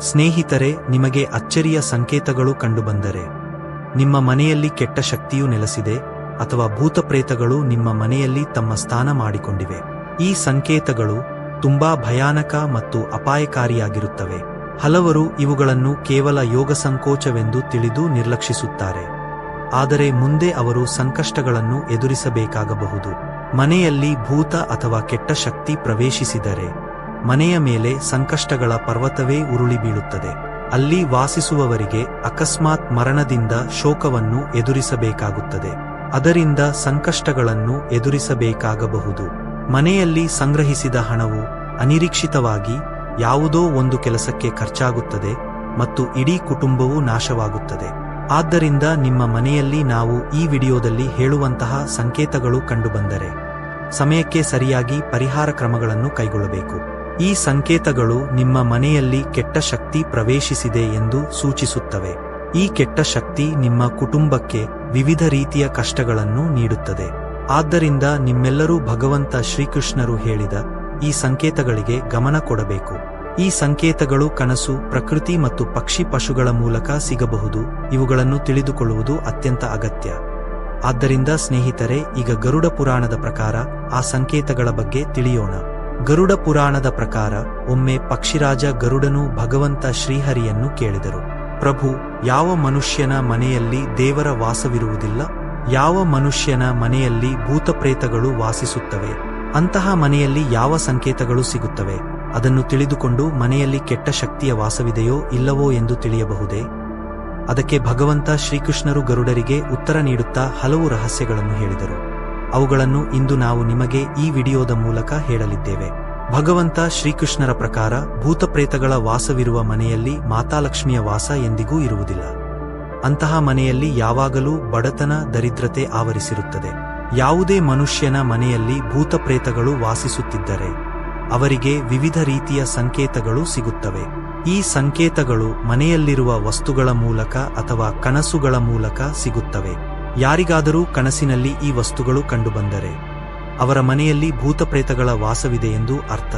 ಸ್ನೇಹಿತರೆ, ನಿಮಗೆ ಅಚ್ಚರಿಯ ಸಂಕೇತಗಳು ಕಂಡುಬಂದರೆ, ನಿಮ್ಮ ಮನೆಯಲ್ಲಿ ಕೆಟ್ಟ ಶಕ್ತಿಯು ನೆಲೆಸಿದೆ, ಅಥವಾ ಭೂತಪ್ರೇತಗಳು ನಿಮ್ಮ ಮನೆಯಲ್ಲಿ ತಮ್ಮ ಸ್ಥಾನ ಮಾಡಿಕೊಂಡಿವೆ. ಈ ಸಂಕೇತಗಳು ತುಂಬಾ ಭಯಾನಕ ಮತ್ತು ಅಪಾಯಕಾರಿಯಾಗಿರುತ್ತವೆ. ಹಲವರು ಇವುಗಳನ್ನು ಕೇವಲ ಯೋಗ ಸಂಕೋಚವೆಂದು ತಿಳಿದು ನಿರ್ಲಕ್ಷಿಸುತ್ತಾರೆ. ಆದರೆ ಮುಂದೆ ಅವರು ಸಂಕಷ್ಟಗಳನ್ನು ಎದುರಿಸಬೇಕಾಗಬಹುದು. ಮನೆಯಲ್ಲಿ ಭೂತ ಅಥವಾ ಕೆಟ್ಟ ಶಕ್ತಿ ಪ್ರವೇಶಿಸಿದರೆ ಮನೆಯ ಮೇಲೆ ಸಂಕಷ್ಟಗಳ ಪರ್ವತವೇ ಉರುಳಿ ಬೀಳುತ್ತದೆ. ಅಲ್ಲಿ ವಾಸಿಸುವವರಿಗೆ ಅಕಸ್ಮಾತ್ ಮರಣದಿಂದ ಶೋಕವನ್ನು ಎದುರಿಸಬೇಕಾಗುತ್ತದೆ. ಅದರಿಂದ ಸಂಕಷ್ಟಗಳನ್ನು ಎದುರಿಸಬೇಕಾಗಬಹುದು. ಮನೆಯಲ್ಲಿ ಸಂಗ್ರಹಿಸಿದ ಹಣವು ಅನಿರೀಕ್ಷಿತವಾಗಿ ಯಾವುದೋ ಒಂದು ಕೆಲಸಕ್ಕೆ ಖರ್ಚಾಗುತ್ತದೆ ಮತ್ತು ಇಡೀ ಕುಟುಂಬವು ನಾಶವಾಗುತ್ತದೆ. ಆದ್ದರಿಂದ ನಿಮ್ಮ ಮನೆಯಲ್ಲಿ ನಾವು ಈ ವಿಡಿಯೋದಲ್ಲಿ ಹೇಳುವಂತಹ ಸಂಕೇತಗಳು ಕಂಡುಬಂದರೆ ಸಮಯಕ್ಕೆ ಸರಿಯಾಗಿ ಪರಿಹಾರ ಕ್ರಮಗಳನ್ನು ಕೈಗೊಳ್ಳಬೇಕು. ಈ ಸಂಕೇತಗಳು ನಿಮ್ಮ ಮನೆಯಲ್ಲಿ ಕೆಟ್ಟ ಶಕ್ತಿ ಪ್ರವೇಶಿಸಿದೆ ಎಂದು ಸೂಚಿಸುತ್ತವೆ. ಈ ಕೆಟ್ಟ ಶಕ್ತಿ ನಿಮ್ಮ ಕುಟುಂಬಕ್ಕೆ ವಿವಿಧ ರೀತಿಯ ಕಷ್ಟಗಳನ್ನು ನೀಡುತ್ತದೆ. ಆದ್ದರಿಂದ ನಿಮ್ಮೆಲ್ಲರೂ ಭಗವಂತ ಶ್ರೀಕೃಷ್ಣರು ಹೇಳಿದ ಈ ಸಂಕೇತಗಳಿಗೆ ಗಮನ ಕೊಡಬೇಕು. ಈ ಸಂಕೇತಗಳು ಕನಸು, ಪ್ರಕೃತಿ ಮತ್ತು ಪಕ್ಷಿ ಪಶುಗಳ ಮೂಲಕ ಸಿಗಬಹುದು. ಇವುಗಳನ್ನು ತಿಳಿದುಕೊಳ್ಳುವುದು ಅತ್ಯಂತ ಅಗತ್ಯ. ಆದ್ದರಿಂದ ಸ್ನೇಹಿತರೆ, ಈಗ ಗರುಡ ಪುರಾಣದ ಪ್ರಕಾರ ಆ ಸಂಕೇತಗಳ ಬಗ್ಗೆ ತಿಳಿಯೋಣ. ಗರುಡ ಪುರಾಣದ ಪ್ರಕಾರ ಒಮ್ಮೆ ಪಕ್ಷಿರಾಜ ಗರುಡನು ಭಗವಂತ ಶ್ರೀಹರಿಯನ್ನು ಕೇಳಿದರು. ಪ್ರಭು, ಯಾವ ಮನುಷ್ಯನ ಮನೆಯಲ್ಲಿ ದೇವರ ವಾಸವಿರುವುದಿಲ್ಲ? ಯಾವ ಮನುಷ್ಯನ ಮನೆಯಲ್ಲಿ ಭೂತಪ್ರೇತಗಳು ವಾಸಿಸುತ್ತವೆ? ಅಂತಹ ಮನೆಯಲ್ಲಿ ಯಾವ ಸಂಕೇತಗಳು ಸಿಗುತ್ತವೆ? ಅದನ್ನು ತಿಳಿದುಕೊಂಡು ಮನೆಯಲ್ಲಿ ಕೆಟ್ಟ ಶಕ್ತಿಯ ವಾಸವಿದೆಯೋ ಇಲ್ಲವೋ ಎಂದು ತಿಳಿಯಬಹುದೇ? ಅದಕ್ಕೆ ಭಗವಂತ ಶ್ರೀಕೃಷ್ಣರು ಗರುಡರಿಗೆ ಉತ್ತರ ನೀಡುತ್ತಾ ಹಲವು ರಹಸ್ಯಗಳನ್ನು ಹೇಳಿದರು. ಅವುಗಳನ್ನು ಇಂದು ನಾವು ನಿಮಗೆ ಈ ವಿಡಿಯೋದ ಮೂಲಕ ಹೇಳಲಿದ್ದೇವೆ. ಭಗವಂತ ಶ್ರೀಕೃಷ್ಣರ ಪ್ರಕಾರ ಭೂತಪ್ರೇತಗಳ ವಾಸವಿರುವ ಮನೆಯಲ್ಲಿ ಮಾತಾಲಕ್ಷ್ಮಿಯ ವಾಸ ಎಂದಿಗೂ ಇರುವುದಿಲ್ಲ. ಅಂತಹ ಮನೆಯಲ್ಲಿ ಯಾವಾಗಲೂ ಬಡತನ, ದರಿದ್ರತೆ ಆವರಿಸಿರುತ್ತದೆ. ಯಾವುದೇ ಮನುಷ್ಯನ ಮನೆಯಲ್ಲಿ ಭೂತಪ್ರೇತಗಳು ವಾಸಿಸುತ್ತಿದ್ದರೆ, ಅವರಿಗೆ ವಿವಿಧ ರೀತಿಯ ಸಂಕೇತಗಳು ಸಿಗುತ್ತವೆ. ಈ ಸಂಕೇತಗಳು ಮನೆಯಲ್ಲಿರುವ ವಸ್ತುಗಳ ಮೂಲಕ ಅಥವಾ ಕನಸುಗಳ ಮೂಲಕ ಸಿಗುತ್ತವೆ. ಯಾರಿಗಾದರೂ ಕನಸಿನಲ್ಲಿ ಈ ವಸ್ತುಗಳು ಕಂಡುಬಂದರೆ ಅವರ ಮನೆಯಲ್ಲಿ ಭೂತಪ್ರೇತಗಳ ವಾಸವಿದೆಯೆಂದು ಅರ್ಥ.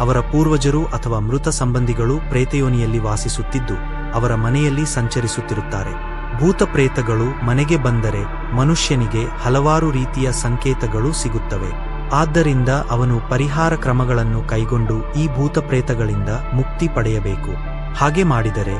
ಅವರ ಪೂರ್ವಜರು ಅಥವಾ ಮೃತ ಸಂಬಂಧಿಗಳು ಪ್ರೇತಯೋನಿಯಲ್ಲಿ ವಾಸಿಸುತ್ತಿದ್ದು ಅವರ ಮನೆಯಲ್ಲಿ ಸಂಚರಿಸುತ್ತಿರುತ್ತಾರೆ. ಭೂತಪ್ರೇತಗಳು ಮನೆಗೆ ಬಂದರೆ ಮನುಷ್ಯನಿಗೆ ಹಲವಾರು ರೀತಿಯ ಸಂಕೇತಗಳು ಸಿಗುತ್ತವೆ. ಆದ್ದರಿಂದ ಅವನು ಪರಿಹಾರ ಕ್ರಮಗಳನ್ನು ಕೈಗೊಂಡು ಈ ಭೂತಪ್ರೇತಗಳಿಂದ ಮುಕ್ತಿ ಪಡೆಯಬೇಕು. ಹಾಗೆ ಮಾಡಿದರೆ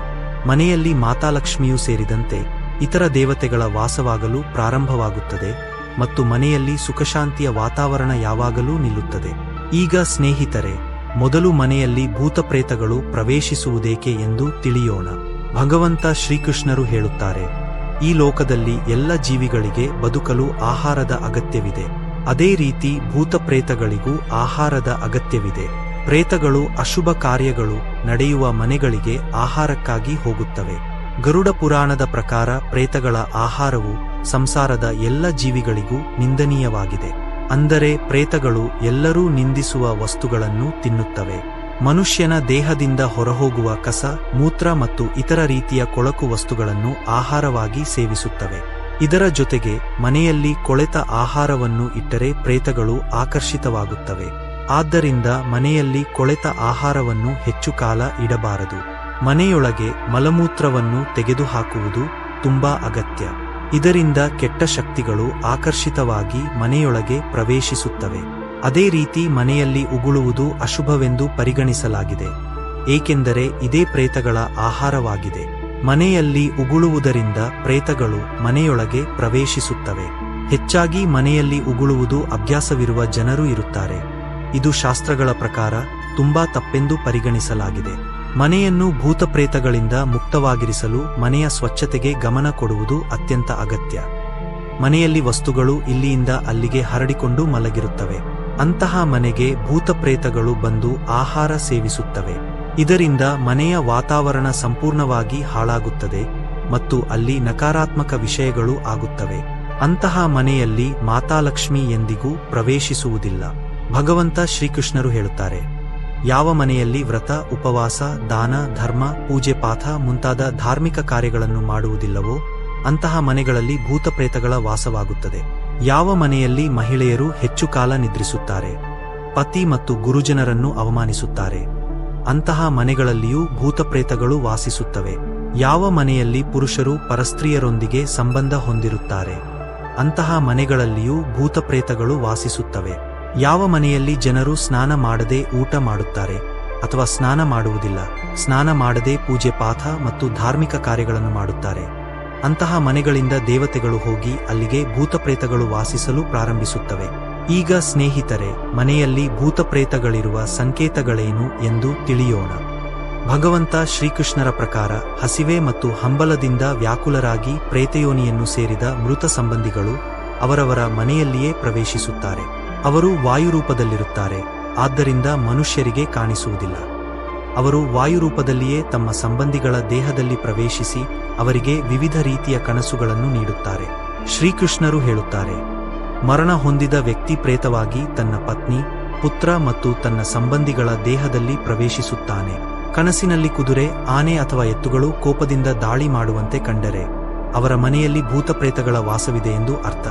ಮನೆಯಲ್ಲಿ ಮಾತಾಲಕ್ಷ್ಮಿಯೂ ಸೇರಿದಂತೆ ಇತರ ದೇವತೆಗಳ ವಾಸವಾಗಲು ಪ್ರಾರಂಭವಾಗುತ್ತದೆ ಮತ್ತು ಮನೆಯಲ್ಲಿ ಸುಖಶಾಂತಿಯ ವಾತಾವರಣ ಯಾವಾಗಲೂ ನಿಲ್ಲುತ್ತದೆ. ಈಗ ಸ್ನೇಹಿತರೆ, ಮೊದಲು ಮನೆಯಲ್ಲಿ ಭೂತಪ್ರೇತಗಳು ಪ್ರವೇಶಿಸುವುದೇಕೆ ಎಂದು ತಿಳಿಯೋಣ. ಭಗವಂತ ಶ್ರೀಕೃಷ್ಣರು ಹೇಳುತ್ತಾರೆ, ಈ ಲೋಕದಲ್ಲಿ ಎಲ್ಲ ಜೀವಿಗಳಿಗೆ ಬದುಕಲು ಆಹಾರದ ಅಗತ್ಯವಿದೆ. ಅದೇ ರೀತಿ ಭೂತಪ್ರೇತಗಳಿಗೂ ಆಹಾರದ ಅಗತ್ಯವಿದೆ. ಪ್ರೇತಗಳು ಅಶುಭ ಕಾರ್ಯಗಳು ನಡೆಯುವ ಮನೆಗಳಿಗೆ ಆಹಾರಕ್ಕಾಗಿ ಹೋಗುತ್ತವೆ. ಗರುಡ ಪುರಾಣದ ಪ್ರಕಾರ ಪ್ರೇತಗಳ ಆಹಾರವು ಸಂಸಾರದ ಎಲ್ಲ ಜೀವಿಗಳಿಗೂ ನಿಂದನೀಯವಾಗಿದೆ. ಅಂದರೆ ಪ್ರೇತಗಳು ಎಲ್ಲರೂ ನಿಂದಿಸುವ ವಸ್ತುಗಳನ್ನು ತಿನ್ನುತ್ತವೆ. ಮನುಷ್ಯನ ದೇಹದಿಂದ ಹೊರಹೋಗುವ ಕಸ, ಮೂತ್ರ ಮತ್ತು ಇತರ ರೀತಿಯ ಕೊಳಕು ವಸ್ತುಗಳನ್ನು ಆಹಾರವಾಗಿ ಸೇವಿಸುತ್ತವೆ. ಇದರ ಜೊತೆಗೆ ಮನೆಯಲ್ಲಿ ಕೊಳೆತ ಆಹಾರವನ್ನು ಇಟ್ಟರೆ ಪ್ರೇತಗಳು ಆಕರ್ಷಿತವಾಗುತ್ತವೆ. ಆದ್ದರಿಂದ ಮನೆಯಲ್ಲಿ ಕೊಳೆತ ಆಹಾರವನ್ನು ಹೆಚ್ಚು ಕಾಲ ಇಡಬಾರದು. ಮನೆಯೊಳಗೆ ಮಲಮೂತ್ರವನ್ನು ತೆಗೆದುಹಾಕುವುದು ತುಂಬಾ ಅಗತ್ಯ. ಇದರಿಂದ ಕೆಟ್ಟ ಶಕ್ತಿಗಳು ಆಕರ್ಷಿತವಾಗಿ ಮನೆಯೊಳಗೆ ಪ್ರವೇಶಿಸುತ್ತವೆ. ಅದೇ ರೀತಿ ಮನೆಯಲ್ಲಿ ಉಗುಳುವುದು ಅಶುಭವೆಂದು ಪರಿಗಣಿಸಲಾಗಿದೆ. ಏಕೆಂದರೆ ಇದೇ ಪ್ರೇತಗಳ ಆಹಾರವಾಗಿದೆ. ಮನೆಯಲ್ಲಿ ಉಗುಳುವುದರಿಂದ ಪ್ರೇತಗಳು ಮನೆಯೊಳಗೆ ಪ್ರವೇಶಿಸುತ್ತವೆ. ಹೆಚ್ಚಾಗಿ ಮನೆಯಲ್ಲಿ ಉಗುಳುವುದು ಅಭ್ಯಾಸವಿರುವ ಜನರು ಇರುತ್ತಾರೆ. ಇದು ಶಾಸ್ತ್ರಗಳ ಪ್ರಕಾರ ತುಂಬಾ ತಪ್ಪೆಂದು ಪರಿಗಣಿಸಲಾಗಿದೆ. ಮನೆಯನ್ನು ಭೂತಪ್ರೇತಗಳಿಂದ ಮುಕ್ತವಾಗಿರಿಸಲು ಮನೆಯ ಸ್ವಚ್ಛತೆಗೆ ಗಮನ ಕೊಡುವುದು ಅತ್ಯಂತ ಅಗತ್ಯ. ಮನೆಯಲ್ಲಿ ವಸ್ತುಗಳು ಇಲ್ಲಿಯಿಂದ ಅಲ್ಲಿಗೆ ಹರಡಿಕೊಂಡು ಮಲಗಿರುತ್ತವೆ. ಅಂತಹ ಮನೆಗೆ ಭೂತಪ್ರೇತಗಳು ಬಂದು ಆಹಾರ ಸೇವಿಸುತ್ತವೆ. ಇದರಿಂದ ಮನೆಯ ವಾತಾವರಣ ಸಂಪೂರ್ಣವಾಗಿ ಹಾಳಾಗುತ್ತದೆ ಮತ್ತು ಅಲ್ಲಿ ನಕಾರಾತ್ಮಕ ವಿಷಯಗಳು ಆಗುತ್ತವೆ. ಅಂತಹ ಮನೆಯಲ್ಲಿ ಮಾತಾಲಕ್ಷ್ಮಿ ಎಂದಿಗೂ ಪ್ರವೇಶಿಸುವುದಿಲ್ಲ. ಭಗವಂತ ಶ್ರೀಕೃಷ್ಣರು ಹೇಳುತ್ತಾರೆ. ಯಾವ ಮನೆಯಲ್ಲಿ ವ್ರತ, ಉಪವಾಸ, ದಾನ, ಧರ್ಮ, ಪೂಜೆ ಪಾಠ ಮುಂತಾದ ಧಾರ್ಮಿಕ ಕಾರ್ಯಗಳನ್ನು ಮಾಡುವುದಿಲ್ಲವೋ, ಅಂತಹ ಮನೆಗಳಲ್ಲಿ ಭೂತಪ್ರೇತಗಳ ವಾಸವಾಗುತ್ತದೆ. ಯಾವ ಮನೆಯಲ್ಲಿ ಮಹಿಳೆಯರು ಹೆಚ್ಚು ಕಾಲ ನಿದ್ರಿಸುತ್ತಾರೆ? ಪತಿ ಮತ್ತು ಗುರುಜನರನ್ನು ಅವಮಾನಿಸುತ್ತಾರೆ. ಅಂತಹ ಮನೆಗಳಲ್ಲಿಯೂ ಭೂತಪ್ರೇತಗಳು ವಾಸಿಸುತ್ತವೆ. ಯಾವ ಮನೆಯಲ್ಲಿ ಪುರುಷರು ಪರಸ್ತ್ರೀಯರೊಂದಿಗೆ ಸಂಬಂಧ ಹೊಂದಿರುತ್ತಾರೆ? ಅಂತಹ ಮನೆಗಳಲ್ಲಿಯೂ ಭೂತಪ್ರೇತಗಳು ವಾಸಿಸುತ್ತವೆ. ಯಾವ ಮನೆಯಲ್ಲಿ ಜನರು ಸ್ನಾನ ಮಾಡದೆ ಊಟ ಮಾಡುತ್ತಾರೆ ಅಥವಾ ಸ್ನಾನ ಮಾಡುವುದಿಲ್ಲ, ಸ್ನಾನ ಮಾಡದೆ ಪೂಜೆ ಪಾಠ ಮತ್ತು ಧಾರ್ಮಿಕ ಕಾರ್ಯಗಳನ್ನು ಮಾಡುತ್ತಾರೆ. ಅಂತಹ ಮನೆಗಳಿಂದ ದೇವತೆಗಳು ಹೋಗಿ ಅಲ್ಲಿಗೆ ಭೂತಪ್ರೇತಗಳು ವಾಸಿಸಲು ಪ್ರಾರಂಭಿಸುತ್ತವೆ. ಈಗ ಸ್ನೇಹಿತರೆ, ಮನೆಯಲ್ಲಿ ಭೂತಪ್ರೇತಗಳಿರುವ ಸಂಕೇತಗಳೇನು ಎಂದು ತಿಳಿಯೋಣ. ಭಗವಂತ ಶ್ರೀಕೃಷ್ಣರ ಪ್ರಕಾರ ಹಸಿವೆ ಮತ್ತು ಹಂಬಲದಿಂದ ವ್ಯಾಕುಲರಾಗಿ ಪ್ರೇತಯೋನಿಯನ್ನು ಸೇರಿದ ಮೃತ ಸಂಬಂಧಿಗಳು ಅವರವರ ಮನೆಯಲ್ಲಿಯೇ ಪ್ರವೇಶಿಸುತ್ತಾರೆ. ಅವರು ವಾಯುರೂಪದಲ್ಲಿರುತ್ತಾರೆ, ಆದ್ದರಿಂದ ಮನುಷ್ಯರಿಗೆ ಕಾಣಿಸುವುದಿಲ್ಲ. ಅವರು ವಾಯುರೂಪದಲ್ಲಿಯೇ ತಮ್ಮ ಸಂಬಂಧಿಗಳ ದೇಹದಲ್ಲಿ ಪ್ರವೇಶಿಸಿ ಅವರಿಗೆ ವಿವಿಧ ರೀತಿಯ ಕನಸುಗಳನ್ನು ನೀಡುತ್ತಾರೆ. ಶ್ರೀಕೃಷ್ಣರು ಹೇಳುತ್ತಾರೆ, ಮರಣ ಹೊಂದಿದ ವ್ಯಕ್ತಿ ಪ್ರೇತವಾಗಿ ತನ್ನ ಪತ್ನಿ, ಪುತ್ರ ಮತ್ತು ತನ್ನ ಸಂಬಂಧಿಗಳ ದೇಹದಲ್ಲಿ ಪ್ರವೇಶಿಸುತ್ತಾನೆ. ಕನಸಿನಲ್ಲಿ ಕುದುರೆ, ಆನೆ ಅಥವಾ ಎತ್ತುಗಳು ಕೋಪದಿಂದ ದಾಳಿ ಮಾಡುವಂತೆ ಕಂಡರೆ, ಅವರ ಮನೆಯಲ್ಲಿ ಭೂತಪ್ರೇತಗಳ ವಾಸವಿದೆ ಎಂದು ಅರ್ಥ.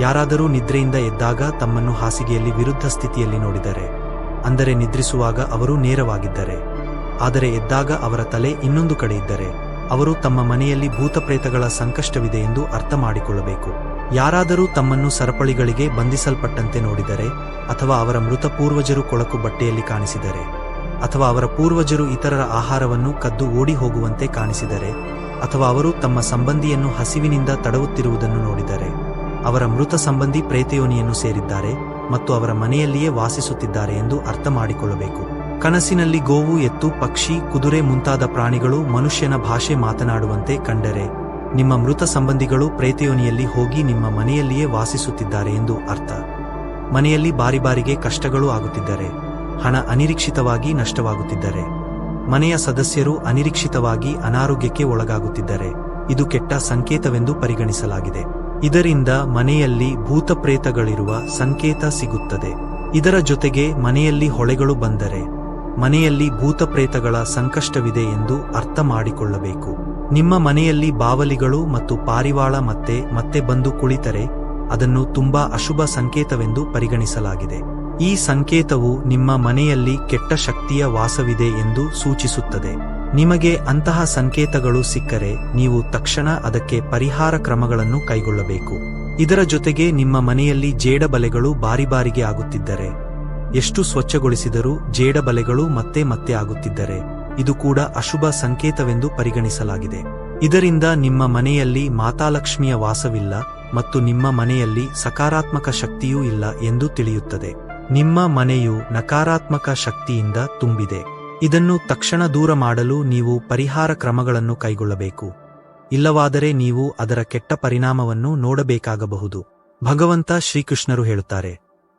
ಯಾರಾದರೂ ನಿದ್ರೆಯಿಂದ ಎದ್ದಾಗ ತಮ್ಮನ್ನು ಹಾಸಿಗೆಯಲ್ಲಿ ವಿರುದ್ಧ ಸ್ಥಿತಿಯಲ್ಲಿ ನೋಡಿದರೆ, ಅಂದರೆ ನಿದ್ರಿಸುವಾಗ ಅವರು ನೇರವಾಗಿದ್ದರೆ. ಆದರೆ ಎದ್ದಾಗ ಅವರ ತಲೆ ಇನ್ನೊಂದು ಕಡೆ ಇದ್ದರೆ, ಅವರು ತಮ್ಮ ಮನೆಯಲ್ಲಿ ಭೂತಪ್ರೇತಗಳ ಸಂಕಷ್ಟವಿದೆ ಎಂದು ಅರ್ಥ ಮಾಡಿಕೊಳ್ಳಬೇಕು. ಯಾರಾದರೂ ತಮ್ಮನ್ನು ಸರಪಳಿಗಳಿಗೆ ಬಂಧಿಸಲ್ಪಟ್ಟಂತೆ ನೋಡಿದರೆ, ಅಥವಾ ಅವರ ಮೃತ ಪೂರ್ವಜರು ಕೊಳಕು ಬಟ್ಟೆಯಲ್ಲಿ ಕಾಣಿಸಿದರೆ, ಅಥವಾ ಅವರ ಪೂರ್ವಜರು ಇತರರ ಆಹಾರವನ್ನು ಕದ್ದು ಓಡಿ ಹೋಗುವಂತೆ ಕಾಣಿಸಿದರೆ, ಅಥವಾ ಅವರು ತಮ್ಮ ಸಂಬಂಧಿಯನ್ನು ಹಸಿವಿನಿಂದ ತಡವುತ್ತಿರುವುದನ್ನು ನೋಡಿದರೆ. ಅವರ ಮೃತ ಸಂಬಂಧಿ ಪ್ರೇತಯೋನಿಯನ್ನು ಸೇರಿದ್ದಾರೆ ಮತ್ತು ಅವರ ಮನೆಯಲ್ಲಿಯೇ ವಾಸಿಸುತ್ತಿದ್ದಾರೆ ಎಂದು ಅರ್ಥ ಮಾಡಿಕೊಳ್ಳಬೇಕು ಕನಸಿನಲ್ಲಿ ಗೋವು ಎತ್ತು, ಪಕ್ಷಿ, ಕುದುರೆ ಮುಂತಾದ ಪ್ರಾಣಿಗಳು ಮನುಷ್ಯನ ಭಾಷೆ ಮಾತನಾಡುವಂತೆ ಕಂಡರೆ, ನಿಮ್ಮ ಮೃತ ಸಂಬಂಧಿಗಳು ಪ್ರೇತಯೋನಿಯಲ್ಲಿ ಹೋಗಿ ನಿಮ್ಮ ಮನೆಯಲ್ಲಿಯೇ ವಾಸಿಸುತ್ತಿದ್ದಾರೆ ಎಂದು ಅರ್ಥ. ಮನೆಯಲ್ಲಿ ಬಾರಿ ಬಾರಿಗೆ ಕಷ್ಟಗಳು ಆಗುತ್ತಿದ್ದರೆ, ಹಣ ಅನಿರೀಕ್ಷಿತವಾಗಿ ನಷ್ಟವಾಗುತ್ತಿದ್ದರೆ, ಮನೆಯ ಸದಸ್ಯರು ಅನಿರೀಕ್ಷಿತವಾಗಿ ಅನಾರೋಗ್ಯಕ್ಕೆ ಒಳಗಾಗುತ್ತಿದ್ದರೆ, ಇದು ಕೆಟ್ಟ ಸಂಕೇತವೆಂದು ಪರಿಗಣಿಸಲಾಗಿದೆ. ಇದರಿಂದ ಮನೆಯಲ್ಲಿ ಭೂತಪ್ರೇತಗಳಿರುವ ಸಂಕೇತ ಸಿಗುತ್ತದೆ. ಇದರ ಜೊತೆಗೆ ಮನೆಯಲ್ಲಿ ಹೊಳೆಗಳು ಬಂದರೆ, ಮನೆಯಲ್ಲಿ ಭೂತಪ್ರೇತಗಳ ಸಂಕಷ್ಟವಿದೆ ಎಂದು ಅರ್ಥ ಮಾಡಿಕೊಳ್ಳಬೇಕು. ನಿಮ್ಮ ಮನೆಯಲ್ಲಿ ಬಾವಲಿಗಳು ಮತ್ತು ಪಾರಿವಾಳ ಮತ್ತೆ ಮತ್ತೆ ಬಂದು ಕುಳಿತರೆ, ಅದನ್ನು ತುಂಬಾ ಅಶುಭ ಸಂಕೇತವೆಂದು ಪರಿಗಣಿಸಲಾಗಿದೆ. ಈ ಸಂಕೇತವು ನಿಮ್ಮ ಮನೆಯಲ್ಲಿ ಕೆಟ್ಟ ಶಕ್ತಿಯ ವಾಸವಿದೆ ಎಂದು ಸೂಚಿಸುತ್ತದೆ. ನಿಮಗೆ ಅಂತಹ ಸಂಕೇತಗಳು ಸಿಕ್ಕರೆ ನೀವು ತಕ್ಷಣ ಅದಕ್ಕೆ ಪರಿಹಾರ ಕ್ರಮಗಳನ್ನು ಕೈಗೊಳ್ಳಬೇಕು. ಇದರ ಜೊತೆಗೆ ನಿಮ್ಮ ಮನೆಯಲ್ಲಿ ಜೇಡಬಲೆಗಳು ಬಾರಿ ಬಾರಿಗೆ ಆಗುತ್ತಿದ್ದರೆ, ಎಷ್ಟು ಸ್ವಚ್ಛಗೊಳಿಸಿದರೂ ಜೇಡಬಲೆಗಳು ಮತ್ತೆ ಮತ್ತೆ ಆಗುತ್ತಿದ್ದರೆ, ಇದು ಕೂಡ ಅಶುಭ ಸಂಕೇತವೆಂದು ಪರಿಗಣಿಸಲಾಗಿದೆ. ಇದರಿಂದ ನಿಮ್ಮ ಮನೆಯಲ್ಲಿ ಮಾತಾಲಕ್ಷ್ಮಿಯ ವಾಸವಿಲ್ಲ ಮತ್ತು ನಿಮ್ಮ ಮನೆಯಲ್ಲಿ ಸಕಾರಾತ್ಮಕ ಶಕ್ತಿಯೂ ಇಲ್ಲ ಎಂದು ತಿಳಿಯುತ್ತದೆ. ನಿಮ್ಮ ಮನೆಯು ನಕಾರಾತ್ಮಕ ಶಕ್ತಿಯಿಂದ ತುಂಬಿದೆ. ಇದನ್ನು ತಕ್ಷಣ ದೂರ ಮಾಡಲು ನೀವು ಪರಿಹಾರ ಕ್ರಮಗಳನ್ನು ಕೈಗೊಳ್ಳಬೇಕು. ಇಲ್ಲವಾದರೆ ನೀವು ಅದರ ಕೆಟ್ಟ ಪರಿಣಾಮವನ್ನು ನೋಡಬೇಕಾಗಬಹುದು. ಭಗವಂತ ಶ್ರೀಕೃಷ್ಣರು ಹೇಳುತ್ತಾರೆ,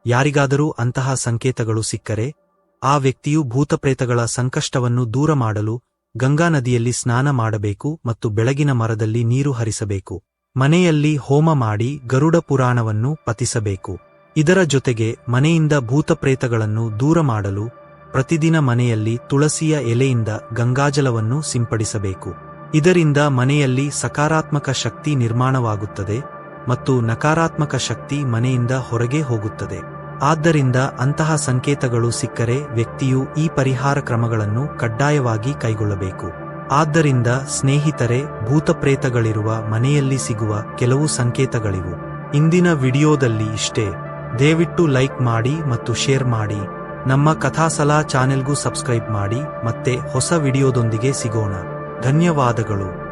ಯಾರಿಗಾದರೂ ಅಂತಹ ಸಂಕೇತಗಳು ಸಿಕ್ಕರೆ, ಆ ವ್ಯಕ್ತಿಯು ಭೂತಪ್ರೇತಗಳ ಸಂಕಷ್ಟವನ್ನು ದೂರ ಮಾಡಲು ಗಂಗಾ ನದಿಯಲ್ಲಿ ಸ್ನಾನ ಮಾಡಬೇಕು ಮತ್ತು ಬೆಳಗಿನ ಮರದಲ್ಲಿ ನೀರು ಹರಿಸಬೇಕು. ಮನೆಯಲ್ಲಿ ಹೋಮ ಮಾಡಿ ಗರುಡ ಪುರಾಣವನ್ನು ಪತಿಸಬೇಕು ಇದರ ಜೊತೆಗೆ ಮನೆಯಿಂದ ಭೂತಪ್ರೇತಗಳನ್ನು ದೂರ ಮಾಡಲು ಪ್ರತಿದಿನ ಮನೆಯಲ್ಲಿ ತುಳಸಿಯ ಎಲೆಯಿಂದ ಗಂಗಾಜಲವನ್ನು ಸಿಂಪಡಿಸಬೇಕು. ಇದರಿಂದ ಮನೆಯಲ್ಲಿ ಸಕಾರಾತ್ಮಕ ಶಕ್ತಿ ನಿರ್ಮಾಣವಾಗುತ್ತದೆ ಮತ್ತು ನಕಾರಾತ್ಮಕ ಶಕ್ತಿ ಮನೆಯಿಂದ ಹೊರಗೆ ಹೋಗುತ್ತದೆ. ಆದ್ದರಿಂದ ಅಂತಹ ಸಂಕೇತಗಳು ಸಿಕ್ಕರೆ ವ್ಯಕ್ತಿಯು ಈ ಪರಿಹಾರ ಕ್ರಮಗಳನ್ನು ಕಡ್ಡಾಯವಾಗಿ ಕೈಗೊಳ್ಳಬೇಕು. ಆದ್ದರಿಂದ ಸ್ನೇಹಿತರೆ, ಭೂತಪ್ರೇತಗಳಿರುವ ಮನೆಯಲ್ಲಿ ಸಿಗುವ ಕೆಲವು ಸಂಕೇತಗಳಿವು. ಇಂದಿನ ವಿಡಿಯೋದಲ್ಲಿ ಇಷ್ಟೇ. ದಯವಿಟ್ಟು ಲೈಕ್ ಮಾಡಿ ಮತ್ತು ಶೇರ್ ಮಾಡಿ. ನಮ್ಮ ಕಥಾಸಲಾ ಚಾನೆಲ್ಗೂ ಸಬ್ಸ್ಕ್ರೈಬ್ ಮಾಡಿ ಮತ್ತೆ ಹೊಸ ವಿಡಿಯೋದೊಂದಿಗೆ ಸಿಗೋಣ. ಧನ್ಯವಾದಗಳು.